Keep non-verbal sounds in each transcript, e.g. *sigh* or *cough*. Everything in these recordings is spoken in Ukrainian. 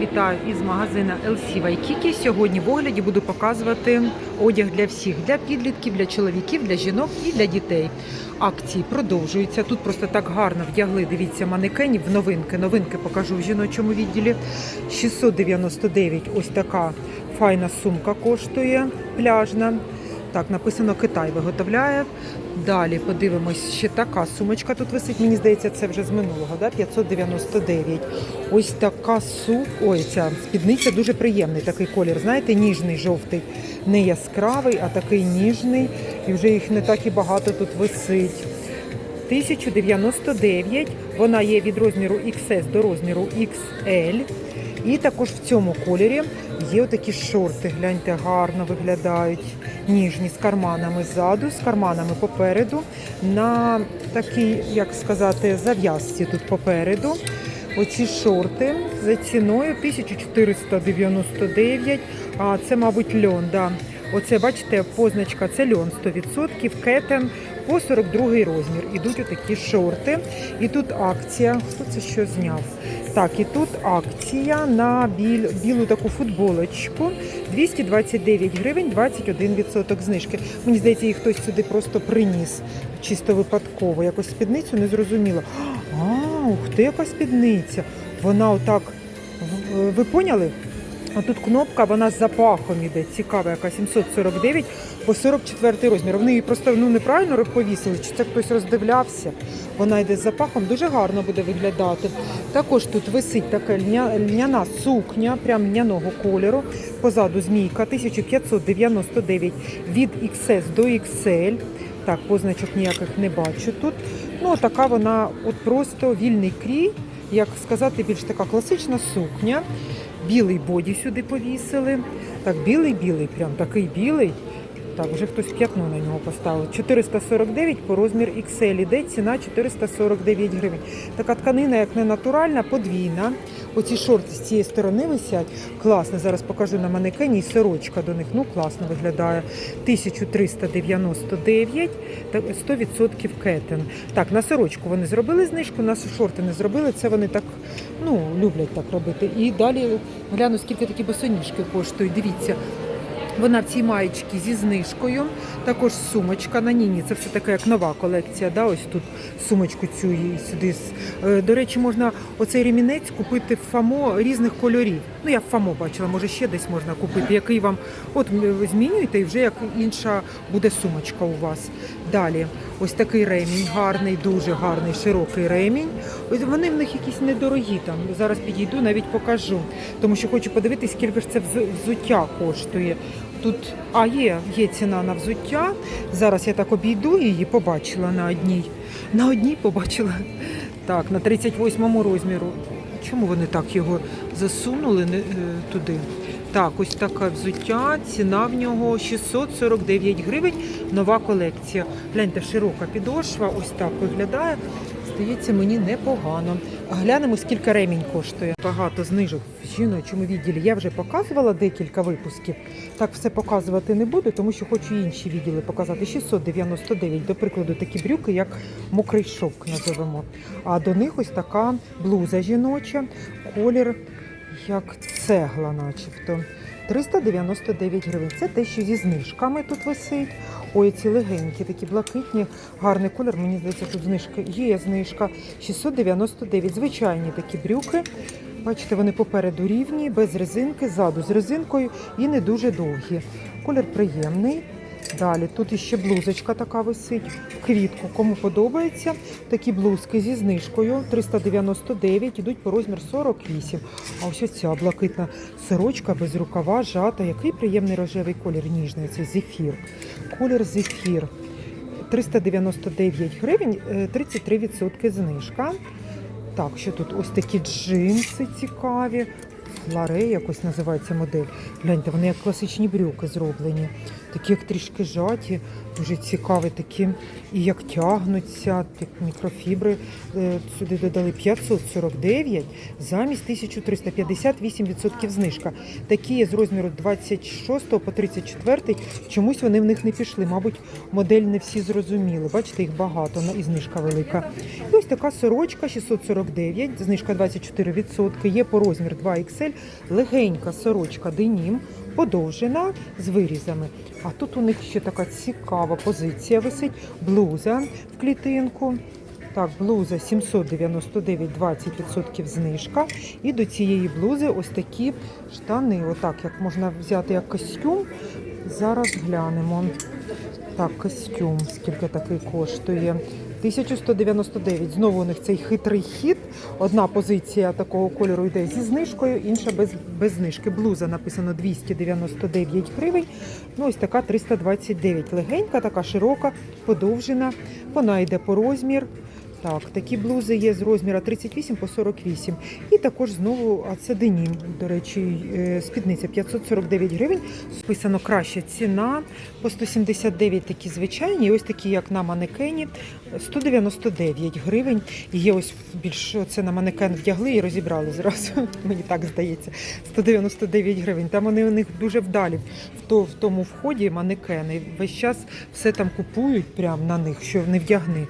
вітаю із магазина LC Waikiki. Сьогодні в огляді буду показувати одяг для всіх: для підлітків, для чоловіків, для жінок і для дітей. Акції продовжуються. Тут просто так гарно вдягли. Дивіться, манекенів в новинки. Новинки покажу в жіночому відділі. 699 ось така файна сумка коштує пляжна. Так, написано Китай виготовляє. Далі подивимось, ще така сумочка тут висить. Мені здається, це вже з минулого, да? 599. Ось така су. Ой, ця спідниця дуже приємний такий колір. Знаєте, ніжний жовтий, не яскравий, а такий ніжний. І вже їх не так і багато тут висить. 1099. Вона є від розміру XS до розміру XL. І також в цьому кольорі є отакі шорти. Гляньте, гарно виглядають. Ніжні з карманами ззаду, з карманами попереду. На такій, як сказати, зав'язці тут попереду. Оці шорти за ціною 1499. А це, мабуть, льон. Да. Оце, бачите, позначка це льон 100%, кетен по 42 розмір. Ідуть отакі шорти. І тут акція. Хто це що зняв? Так, і тут акція на біль, білу таку футболочку. 229 гривень, 21% знижки. Мені здається, її хтось сюди просто приніс чисто випадково. Якось спідницю не зрозуміло. А, ух ти, яка спідниця. Вона отак. Ви поняли? А тут кнопка, вона з запахом іде. Цікава, яка 749 по 44 розмір. Вони її просто ну, неправильно повісили, чи це хтось роздивлявся. Вона йде з запахом, дуже гарно буде виглядати. Також тут висить така льня, льняна сукня, прям льняного кольору. Позаду змійка 1599 від XS до XL. Так, позначок ніяких не бачу тут. Ну, така вона от просто вільний крій, як сказати, більш така класична сукня. Білий боді сюди повісили. Так, білий-білий, прям такий білий. Так, вже хтось п'ятно на нього поставив. 449 по розмір XL. Іде ціна 449 гривень. Така тканина, як не натуральна, подвійна. Оці шорти з цієї сторони висять. Класно. Зараз покажу на манекені і сорочка до них. Ну, класно виглядає. 1399, так, 100% кетен. Так, на сорочку вони зробили знижку, на шорти не зробили. Це вони так ну, люблять так робити. І далі гляну, скільки такі босоніжки коштують. Дивіться. Вона в цій маєчці зі знижкою. Також сумочка на Ніні. Це все таке як нова колекція. Да? Ось тут сумочку цю її сюди. Е, До речі, можна оцей ремінець купити в ФАМО різних кольорів. Ну, я в ФАМО бачила, може ще десь можна купити, який вам от змінюєте, і вже як інша буде сумочка у вас. Далі, ось такий ремінь, гарний, дуже гарний, широкий ремінь. Ось вони в них якісь недорогі там. Зараз підійду, навіть покажу. Тому що хочу подивитись, скільки ж це взу- взуття коштує. Тут, а є, є ціна на взуття. Зараз я так обійду її, побачила на одній. На одній побачила. Так, на 38-му розміру. Чому вони так його засунули не, е, туди? Так, ось таке взуття. Ціна в нього 649 гривень. Нова колекція. Гляньте, широка підошва, ось так виглядає. Здається, мені непогано. Глянемо, скільки ремінь коштує. Багато знижок в жіночому відділі. Я вже показувала декілька випусків. Так все показувати не буду, тому що хочу інші відділи показати. 699, до прикладу, такі брюки, як мокрий шовк називемо. А до них ось така блуза жіноча, колір як цегла, начебто. 399 гривень. Це те, що зі знижками тут висить. Ой, ці легенькі, такі блакитні, гарний колір. Мені здається, тут знижка є знижка. 699. Звичайні такі брюки. Бачите, вони попереду рівні, без резинки, ззаду з резинкою і не дуже довгі. Колір приємний. Далі тут іще блузочка така висить в квітку. Кому подобається, такі блузки зі знижкою 399, ідуть по розмір 48. А ось ця блакитна сорочка без рукава, жата. Який приємний рожевий колір, ніжний цей зефір. Колір зефір. 399 гривень, е, 33% знижка. Так, що тут ось такі джинси цікаві. Ларе якось називається модель. Гляньте, вони як класичні брюки зроблені. Такі як трішки жаті, дуже цікаві такі. І як тягнуться, так, мікрофібри е, сюди додали 549 замість 1358% знижка. Такі є з розміру 26 по 34. Чомусь вони в них не пішли. Мабуть, модель не всі зрозуміли. Бачите, їх багато на- і знижка велика. І ось така сорочка 649, знижка 24%. Є по розмір 2XL XL, легенька сорочка денім, подовжена з вирізами. А тут у них ще така цікава позиція висить. Блуза в клітинку. Так, блуза 799, 20% знижка. І до цієї блузи ось такі штани. Отак, як можна взяти як костюм. Зараз глянемо. Так, костюм, скільки такий коштує. 1199. Знову у них цей хитрий хід. Одна позиція такого кольору йде зі знижкою, інша без, без знижки. Блуза написано 299 гривень. Ну, ось така 329. Легенька, така широка, подовжена. Вона йде по розмір. Так, такі блузи є з розміра 38 по 48. І також знову, а це денім, до речі, е, спідниця 549 гривень. Списано краща ціна по 179 такі звичайні, і ось такі, як на манекені, 199 гривень. І є ось більш це на манекен вдягли і розібрали зразу. *laughs* Мені так здається. 199 гривень. Там вони у них дуже вдалі в тому вході манекени. Весь час все там купують прямо на них, що не вдягни.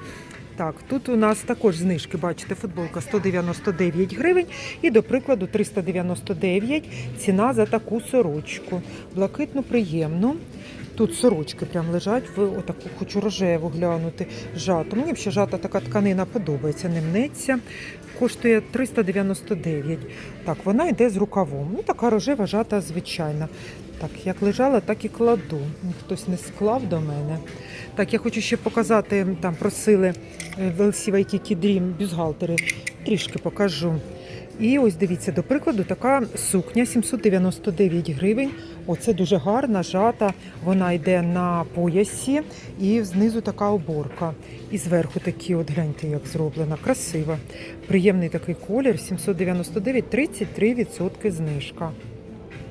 Так, тут у нас також знижки, бачите, футболка 199 гривень і, до прикладу, 399 ціна за таку сорочку. Блакитну приємну. Тут сорочки прям лежать в отаку, хочу рожеву глянути. Жату. Мені ще жата така тканина подобається, не мнеться. Коштує 399. Так, вона йде з рукавом. Ну, така рожева жата звичайна. Так, як лежала, так і кладу. Хтось не склав до мене. Так, я хочу ще показати, там просили в LC Waikiki Dream бюстгальтери. Трішки покажу. І ось дивіться, до прикладу, така сукня 799 гривень. Оце дуже гарна, жата. Вона йде на поясі і знизу така оборка. І зверху такі, от гляньте, як зроблена. Красива. Приємний такий колір. 799, 33% знижка.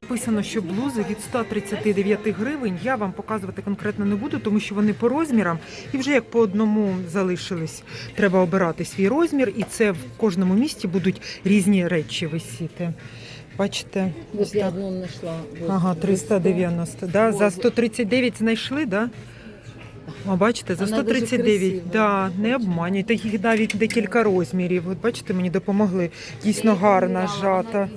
Написано, що блузи від 139 гривень. Я вам показувати конкретно не буду, тому що вони по розмірам і вже як по одному залишились. Треба обирати свій розмір, і це в кожному місті будуть різні речі висіти. Бачите, ось так. Ага, 390. Да? За 139 знайшли, да? А бачите, за 139. Да, не обманюйте. Їх навіть декілька розмірів. От бачите, мені допомогли. Дійсно гарна жата.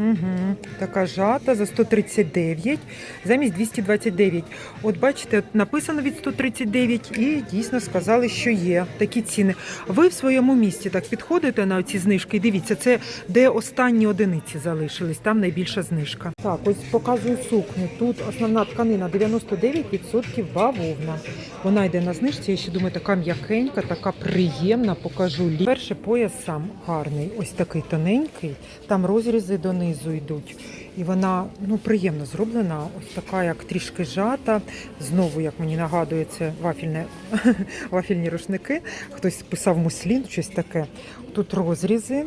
Угу. Така жата за 139, замість 229. От бачите, от написано від 139 і дійсно сказали, що є такі ціни. Ви в своєму місті так підходите на ці знижки дивіться, це де останні одиниці залишились, там найбільша знижка. Так, ось показую сукню. Тут основна тканина 99% бавовна. Вона йде на знижці, я ще думаю, така м'якенька, така приємна, покажу. Перший пояс сам гарний, ось такий тоненький, там розрізи донизу йдуть. І вона ну, приємно зроблена, ось така, як трішки жата. Знову, як мені нагадує, це вафільне, *laughs* вафільні рушники. Хтось писав муслін, щось таке. Тут розрізи.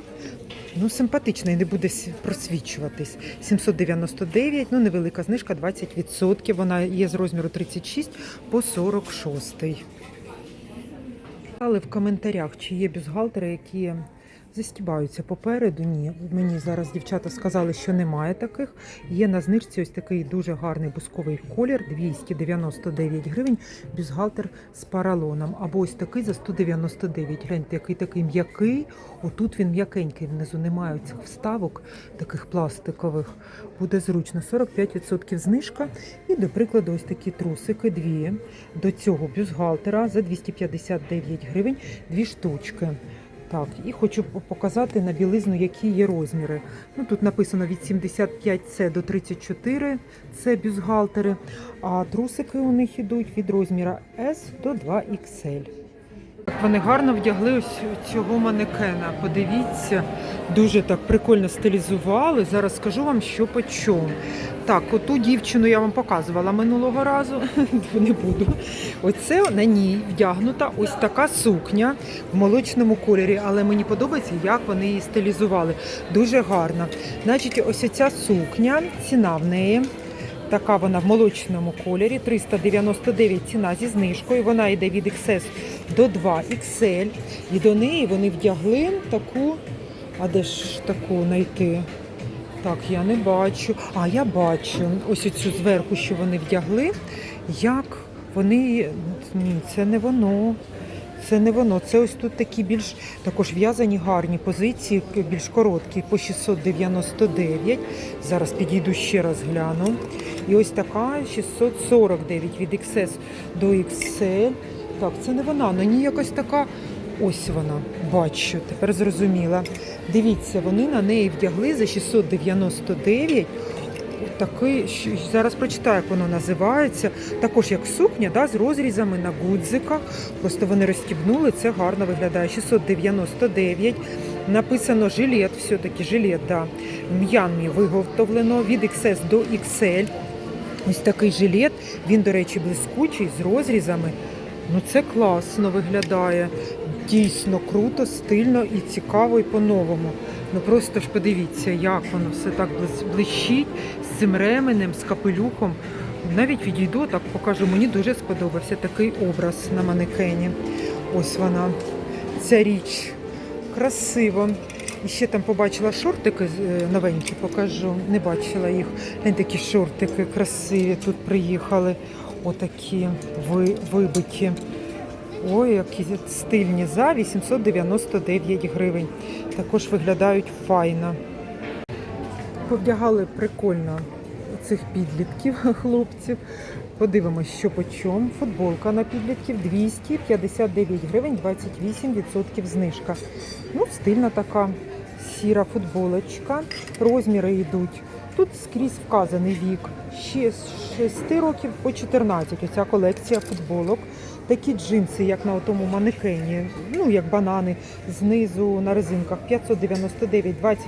Ну, симпатичний, не буде просвічуватись. 799, ну невелика знижка, 20%. Вона є з розміру 36 по 46. Але в коментарях, чи є бюстгальтери, які застібаються попереду. Ні, мені зараз дівчата сказали, що немає таких. Є на знижці ось такий дуже гарний бусковий колір, 299 гривень, бюстгальтер з паралоном. Або ось такий за 199. Гляньте, який такий м'який. Отут він м'якенький, внизу немає цих вставок, таких пластикових. Буде зручно. 45% знижка. І, до прикладу, ось такі трусики, дві. До цього бюстгальтера за 259 гривень, дві штучки. Так, і хочу показати на білизну, які є розміри. Ну, тут написано від 75С до 34 це бюстгальтери, а трусики у них ідуть від розміра S до 2XL. Вони гарно вдягли ось цього манекена. Подивіться, дуже так прикольно стилізували. Зараз скажу вам, що по чому. Так, оту дівчину я вам показувала минулого разу, *laughs* не буду. Оце на ній вдягнута ось така сукня в молочному кольорі, але мені подобається, як вони її стилізували. Дуже гарно. Значить, ось ця сукня, ціна в неї. Така вона в молочному кольорі, 399 ціна зі знижкою. Вона йде від XS до 2XL. І до неї вони вдягли таку, а де ж таку знайти? Так, я не бачу. А я бачу ось цю зверху, що вони вдягли. Як вони. Це не воно. Це не воно. Це ось тут такі більш також в'язані гарні позиції, більш короткі, по 699. Зараз підійду ще раз гляну. І ось така 649 від XS до XL. Так, це не вона, на ній якась така. Ось вона, бачу, тепер зрозуміла. Дивіться, вони на неї вдягли за 699 такий, зараз прочитаю, як воно називається. Також як сукня, да, з розрізами на гудзиках. Просто вони розстібнули, це гарно виглядає. 699. Написано жилет, все-таки жилет, да. М'янмі виготовлено від XS до XL. Ось такий жилет. Він, до речі, блискучий з розрізами. Ну це класно виглядає. Дійсно круто, стильно і цікаво, і по-новому. Ну просто ж подивіться, як воно все так блищить цим ременем, з капелюхом. Навіть відійду, так покажу. Мені дуже сподобався такий образ на манекені. Ось вона, ця річ. Красиво. І ще там побачила шортики е, новенькі, покажу. Не бачила їх. Глянь, такі шортики красиві тут приїхали. Отакі ви, вибиті. Ой, які стильні за 899 гривень. Також виглядають файно. Повдягали прикольно цих підлітків, *laughs* хлопців. Подивимось, що по чому. Футболка на підлітків 259 гривень, 28% знижка. Ну, стильна така сіра футболочка. Розміри йдуть. Тут скрізь вказаний вік. Ще з 6 років по 14. Оця колекція футболок. Такі джинси, як на тому манекені, ну як банани, знизу на резинках 599, 21%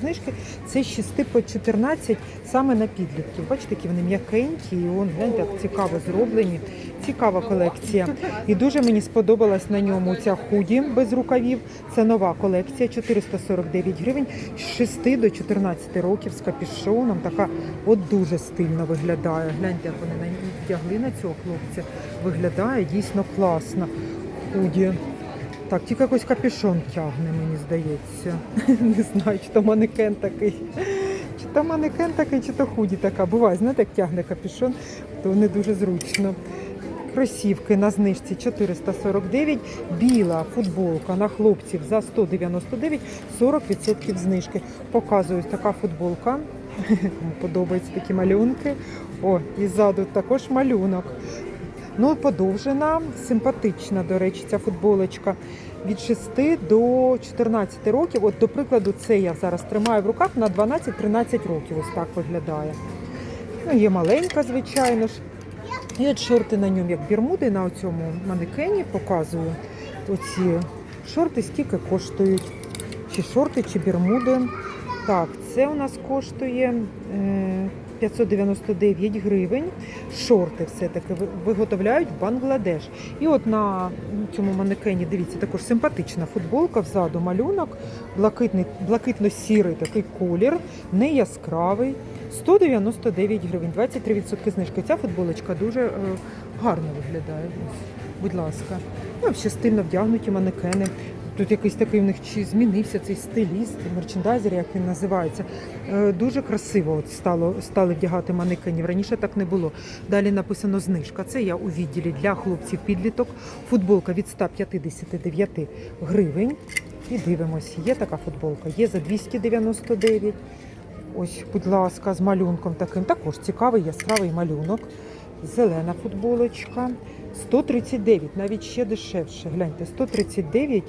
знижки. Це з 6 по 14 саме на підлітків. Бачите, які вони м'якенькі, і он, гляньте, як цікаво зроблені. Цікава колекція. І дуже мені сподобалась на ньому ця худі без рукавів. Це нова колекція, 449 гривень, з 6 до 14 років з капюшоном. Така от дуже стильно виглядає. Гляньте, як вони на на цього хлопця. Виглядає дійсно класно. Худі. Так, тільки якось капюшон тягне, мені здається. *laughs* Не знаю, чи то манекен такий. Чи то манекен такий, чи то худі така. Буває, знаєте, як тягне капюшон, то не дуже зручно. Кросівки на знижці 449, біла футболка на хлопців за 199, 40% знижки. Показую така футболка. Подобаються такі малюнки. О, і ззаду також малюнок. Ну, подовжена, симпатична, до речі, ця футболочка. Від 6 до 14 років. От, до прикладу, це я зараз тримаю в руках на 12-13 років. Ось так виглядає. Ну, є маленька, звичайно ж. І от шорти на ньому, як бірмуди, на цьому манекені показую. Оці шорти скільки коштують? Чи шорти, чи бірмуди. Так, це у нас коштує е, 599 гривень. Шорти все-таки виготовляють в Бангладеш. І от на цьому манекені, дивіться, також симпатична футболка, взаду малюнок, блакитний, блакитно-сірий такий колір, не яскравий. 199 гривень, 23% знижки. Ця футболочка дуже е, гарно виглядає. Будь ласка. Ну, ще стильно вдягнуті манекени. Тут якийсь такий в них чи змінився цей стиліст, мерчендайзер, як він називається. Е, Дуже красиво от стало, стали вдягати манекенів. Раніше так не було. Далі написано знижка. Це я у відділі для хлопців підліток. Футболка від 159 гривень. І дивимось, є така футболка, є за 299. Ось, будь ласка, з малюнком таким. Також цікавий яскравий малюнок. Зелена футболочка. 139, навіть ще дешевше. Гляньте, 139.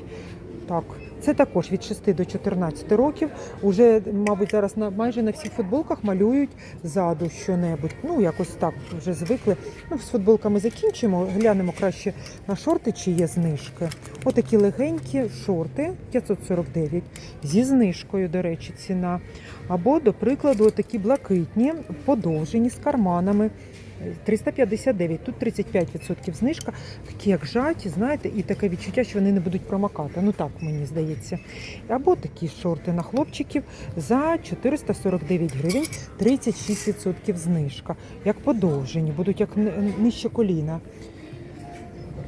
Так, це також від 6 до 14 років. Уже, мабуть, зараз на майже на всіх футболках малюють ззаду що-небудь. Ну, якось так вже звикли. Ну, з футболками закінчимо. Глянемо краще на шорти, чи є знижки. Отакі легенькі шорти 549 зі знижкою, до речі, ціна. Або, до прикладу, такі блакитні, подовжені з карманами. 359, тут 35% знижка, такі як жаті, знаєте, і таке відчуття, що вони не будуть промокати. Ну так мені здається. Або такі шорти на хлопчиків за 449 гривень, 36% знижка. Як подовжені, будуть як нижче коліна.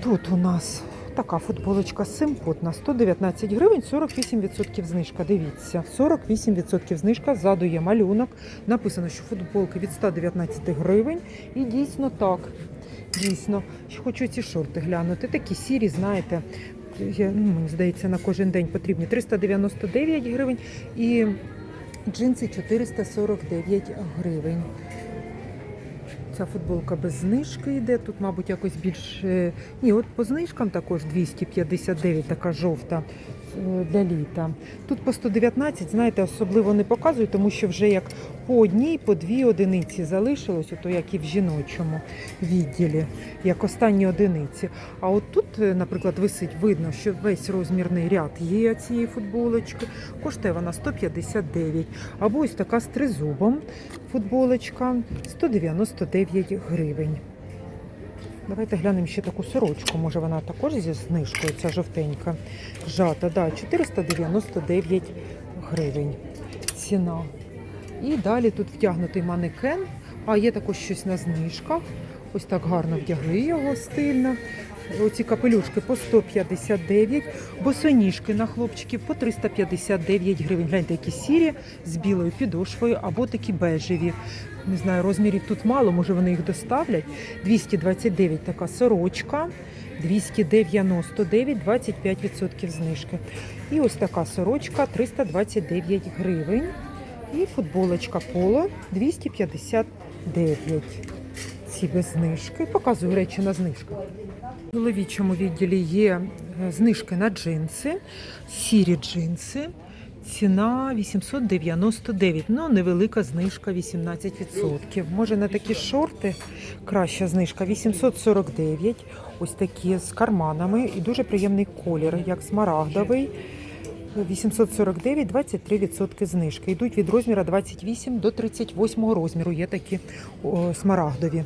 Тут у нас Така футболочка симпотна. 119 гривень, 48% знижка. Дивіться, 48% знижка. Ззаду є малюнок. Написано, що футболки від 119 гривень. І дійсно так. Дійсно, хочу ці шорти глянути. Такі сірі, знаєте, я, ну, здається, на кожен день потрібні 399 гривень і джинси 449 гривень. Ця футболка без знижки йде. Тут, мабуть, якось більше. Ні, от по знижкам також 259, така жовта е, для літа. Тут по 119, знаєте, особливо не показую, тому що вже як по одній, по дві одиниці залишилось, ото як і в жіночому відділі, як останні одиниці. А от тут, е, наприклад, висить, видно, що весь розмірний ряд є цієї футболочки. Коштує вона 159. Або ось така з тризубом футболочка 199 гривень. Давайте глянемо ще таку сорочку. Може вона також зі знижкою, ця жовтенька. Жата, да, 499 гривень. Ціна. І далі тут втягнутий манекен, а є також щось на знижках. Ось так гарно вдягли його стильно. Оці капелюшки по 159, босоніжки на хлопчиків по 359 гривень. Гляньте, які сірі з білою підошвою або такі бежеві. Не знаю, розмірів тут мало, може вони їх доставлять. 229 така сорочка, 299, 25% знижки. І ось така сорочка 329 гривень. І футболочка поло 259. Ці без знижки. Показую речі на знижках. В чоловічому відділі є е, знижки на джинси, сірі джинси. Ціна 899, ну невелика знижка 18%. Може на такі шорти краща знижка 849. Ось такі з карманами і дуже приємний колір, як смарагдовий. 849, 23% знижки. Йдуть від розміру 28 до 38 розміру. Є такі о, смарагдові.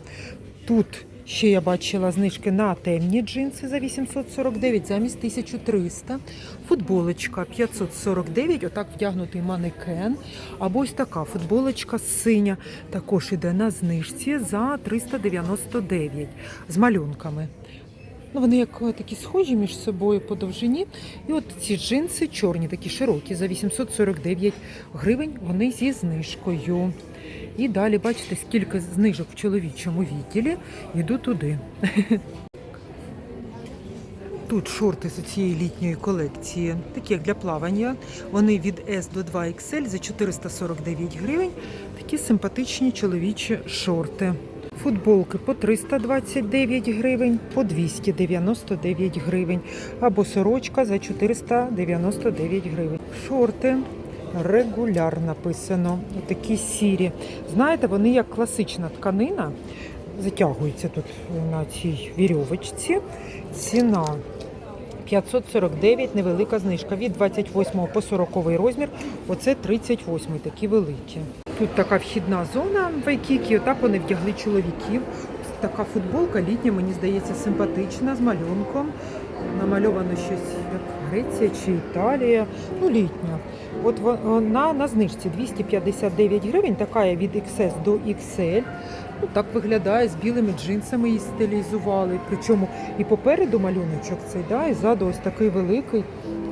Тут ще я бачила знижки на темні джинси за 849 замість 1300. Футболочка 549, отак вдягнутий манекен. Або ось така футболочка синя. Також іде на знижці за 399 з малюнками. Ну, вони як е, такі схожі між собою по довжині. І от ці джинси чорні, такі широкі, за 849 гривень. Вони зі знижкою. І далі бачите, скільки знижок в чоловічому відділі. Йду туди. *laughs* Тут шорти з цієї літньої колекції, такі як для плавання. Вони від S до 2XL за 449 гривень. Такі симпатичні чоловічі шорти. Футболки по 329 гривень, по 299 гривень. Або сорочка за 499 гривень. Шорти регуляр написано. Такі сірі. Знаєте, вони як класична тканина. Затягуються тут на цій вірьовочці. Ціна 549, невелика знижка. Від 28 по 40 розмір. Оце 38, такі великі. Тут така вхідна зона в Айкікі, отак вони вдягли чоловіків. Така футболка літня, мені здається, симпатична, з малюнком. Намальовано щось як Греція чи Італія. Ну, літня. От вона на знижці 259 гривень, така від XS до XL. Ну, так виглядає з білими джинсами її стилізували. Причому і попереду малюночок цей, да, і ззаду ось такий великий.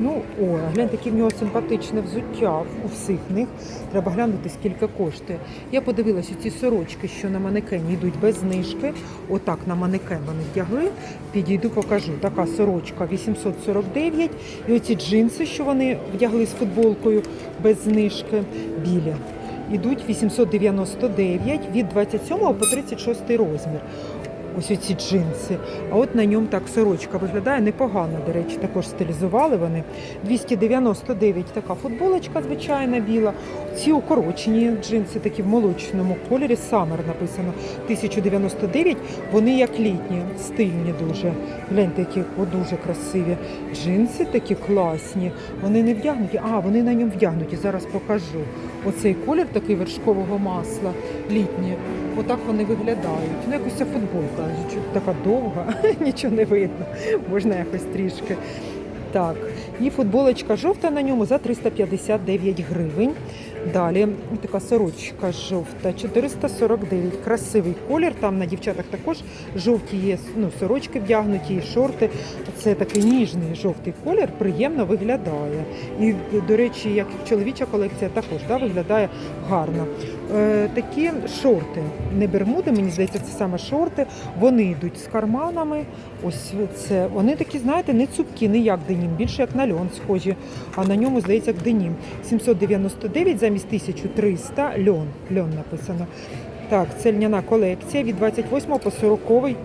Ну, а гляньте, яке в нього симпатичне взуття у всіх них. Треба глянути, скільки коштує. Я подивилася ці сорочки, що на манекені йдуть без знижки. Отак на манекен вони вдягли. Підійду, покажу. Така сорочка 849. І оці джинси, що вони вдягли з футболкою без знижки, білі. Ідуть 899 від 27 по 36 розмір. Ось оці джинси. А от на ньому так сорочка виглядає непогано, до речі, також стилізували вони. 299 така футболочка, звичайна біла. Ці укорочені джинси, такі в молочному кольорі. Summer написано 1099. Вони як літні, стильні дуже. Гляньте, які о, дуже красиві. Джинси такі класні. Вони не вдягнуті. А, вони на ньому вдягнуті. Зараз покажу. Оцей колір такий вершкового масла, літній. Отак вони виглядають. Ну, якось ця футболка така довга, *laughs* нічого не видно. Можна якось трішки. Так, і футболочка жовта на ньому за 359 гривень. Далі така сорочка жовта, 449. Красивий колір. Там на дівчатах також жовті є ну, сорочки вдягнуті, шорти. Це такий ніжний жовтий колір, приємно виглядає. І, до речі, як чоловіча колекція також да, виглядає гарно. Е, такі шорти, не бермуди, мені здається, це саме шорти. Вони йдуть з карманами. Ось це. Вони такі, знаєте, не цупкі, не як денім, більше як на льон схожі, а на ньому, здається, як денім. 799 замість 1300 льон. Льон написано. Так, це льняна колекція від 28 по 40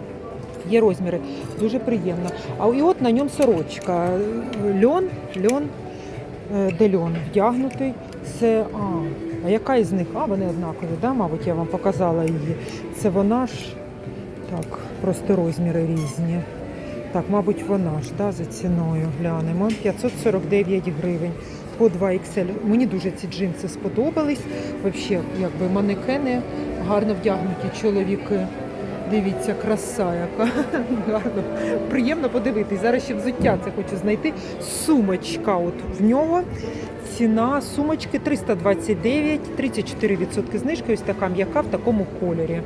є розміри. Дуже приємно. А і от на ньому сорочка. Льон, льон, е, де льон вдягнутий. Це. А, а яка із них? А, вони однакові, да? мабуть, я вам показала її. Це вона ж. Так, просто розміри різні. Так, мабуть, вона ж да, за ціною глянемо. 549 гривень по 2 XL. Мені дуже ці джинси сподобались. Взагалі, якби манекени гарно вдягнуті чоловіки. Дивіться, краса яка гарно. Приємно подивитись. Зараз ще взуття це хочу знайти. Сумочка от в нього. Ціна сумочки 329, 34% знижки. Ось така м'яка в такому кольорі.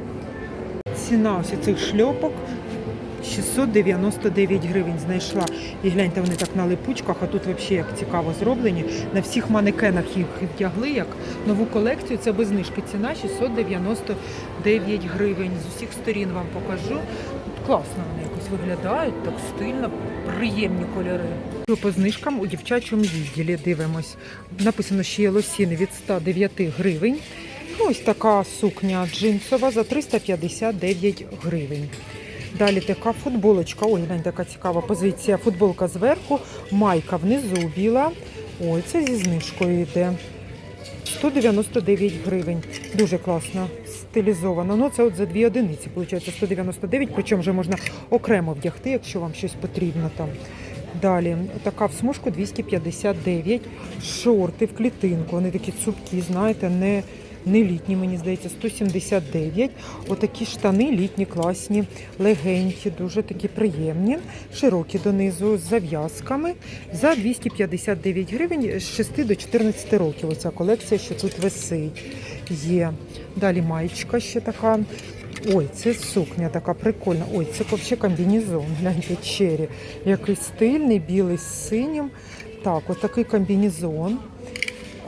Ціна ось цих шльопок 699 гривень знайшла. І гляньте, вони так на липучках, а тут взагалі як цікаво зроблені. На всіх манекенах їх вдягли як нову колекцію. Це без знижки. Ціна 699 гривень. З усіх сторін вам покажу. Класно вони якось виглядають, так стильно, приємні кольори. По знижкам у дівчачому відділі дивимось. Написано, що є лосіни від 109 гривень. Ось така сукня джинсова за 359 гривень. Далі така футболочка. Ой, глянь, така цікава позиція. Футболка зверху, майка внизу біла. Ой, це зі знижкою йде. 199 гривень. Дуже класно стилізовано. Ну, це от за дві одиниці, виходить, 199, причому вже можна окремо вдягти, якщо вам щось потрібно там. Далі, така в смужку 259. Шорти в клітинку. Вони такі цупкі, знаєте, не, не літні, мені здається, 179. Отакі штани літні, класні, легенькі, дуже такі приємні, широкі донизу з зав'язками за 259 гривень з 6 до 14 років. Оця колекція, що тут висить, є. Далі маєчка ще така. Ой, це сукня така прикольна. Ой, це взагалі комбінезон. Гляньте, чері. Який стильний, білий з синім. Так, отакий комбінезон.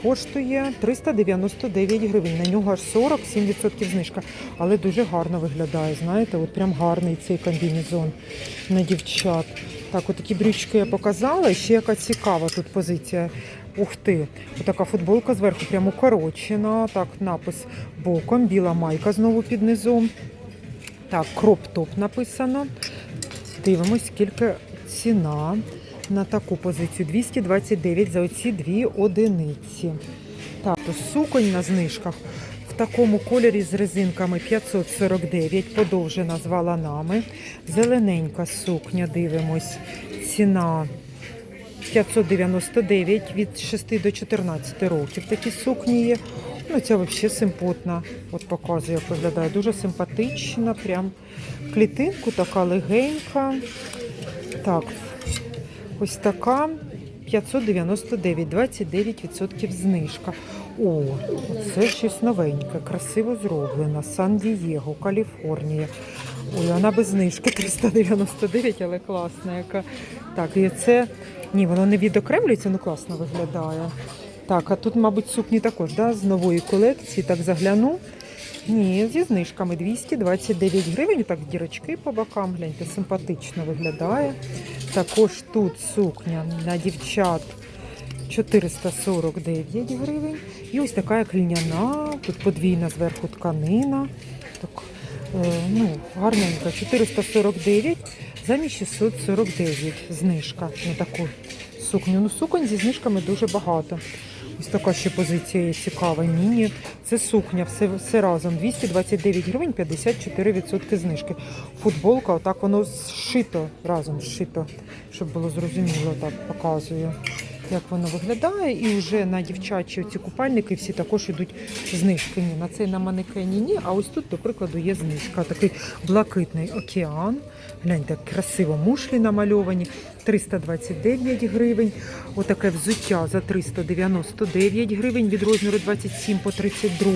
Коштує 399 гривень. На нього аж 47% знижка. Але дуже гарно виглядає. Знаєте, от прям гарний цей комбінезон на дівчат. Так, отакі брючки я показала. Ще яка цікава тут позиція. Ух ти, отака футболка зверху прямо укорочена. Так, напис боком, біла майка знову під низом. Так, кроп-топ написано. Дивимось, скільки ціна на таку позицію. 229 за оці дві одиниці. Так, суконь на знижках. В такому кольорі з резинками 549, подовжена з валанами. Зелененька сукня, дивимось. Ціна 599 від 6 до 14 років. Такі сукні є. Ну, ця взагалі симпотна. От показує, як виглядає. Дуже симпатична. Прям клітинку така легенька. Так, ось така 599, 29% знижка. О, це щось новеньке, красиво зроблено. Сан-Дієго, Каліфорнія. Ой, вона без знижки 399, але класна яка. Так, і це. Ні, воно не відокремлюється, ну класно виглядає. Так, а тут, мабуть, сукні також, да, з нової колекції. Так загляну. Ні, зі знижками 229 гривень. Так, дірочки по бокам, гляньте, симпатично виглядає. Також тут сукня на дівчат 449 гривень. І ось така як льняна, тут подвійна зверху тканина. Так, е, ну, гарненька, 449 замість 649 знижка на таку сукню. Ну, суконь зі знижками дуже багато. Ось така ще позиція цікава. Міні. Це сукня, все, все разом. 229 гривень, 54% знижки. Футболка, отак воно зшито разом зшито, щоб було зрозуміло, так показую. як воно виглядає. І вже на дівчачі ці купальники всі також йдуть знижки. Ні, на цей на манекені ні. А ось тут, до прикладу, є знижка. Такий блакитний океан. Гляньте, красиво мушлі намальовані. 329 гривень. Отаке взуття за 399 гривень від розміру 27 по 32.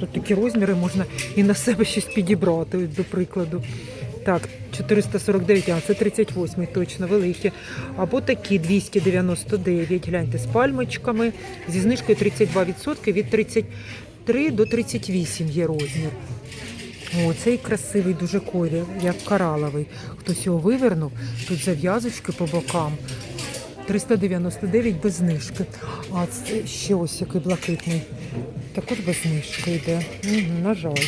Тут такі розміри можна і на себе щось підібрати, до прикладу. Так, 449, а це 38 точно великі. Або такі 299, гляньте, з пальмочками, зі знижкою 32% від 33 до 38 є розмір. О, цей красивий дуже колір, як кораловий. Хтось його вивернув, тут зав'язочки по бокам. 399 без знижки. А це ще ось який блакитний. Також без знижки йде. Угу, на жаль.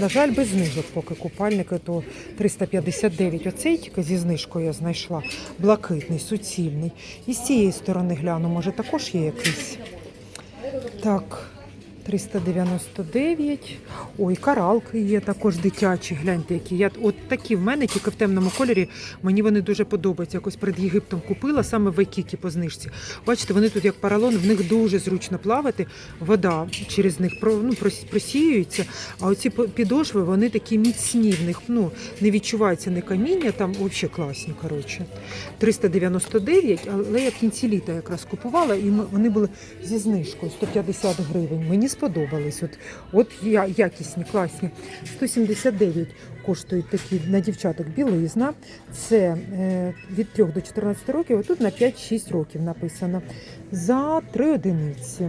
На жаль, без знижок, поки купальники, то 359. Оцей тільки зі знижкою я знайшла. Блакитний, суцільний. І з цієї сторони гляну, може також є якийсь. Так, 399. Ой, каралки є також дитячі. Гляньте, які. Я от такі в мене, тільки в темному кольорі. Мені вони дуже подобаються. Якось перед Єгиптом купила саме в Екікі по знижці. Бачите, вони тут як поролон, в них дуже зручно плавати. Вода через них ну, просіюється. А оці підошви, вони такі міцні. В них ну, не відчувається не каміння, там взагалі класні. Коротше. 399, але я в кінці літа якраз купувала, і вони були зі знижкою 150 гривень. Мені сподобались. От, от я, якісні, класні. 179 коштують такі на дівчаток білизна. Це е, від 3 до 14 років, а тут на 5-6 років написано. За 3 одиниці.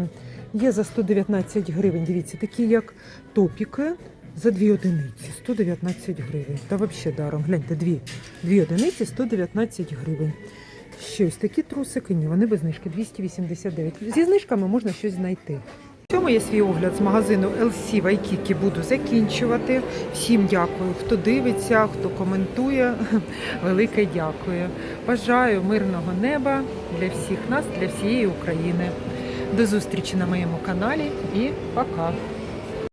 Є за 119 гривень. Дивіться, такі як топіки. За дві одиниці 119 гривень. Та взагалі даром. Гляньте, дві. Одиниці 119 гривень. Ще ось такі трусики, ні, вони без знижки 289. Зі знижками можна щось знайти. Цьому я свій огляд з магазину LC Вайкікі буду закінчувати. Всім дякую, хто дивиться, хто коментує. *laughs* Велике дякую. Бажаю мирного неба для всіх нас, для всієї України. До зустрічі на моєму каналі і пока!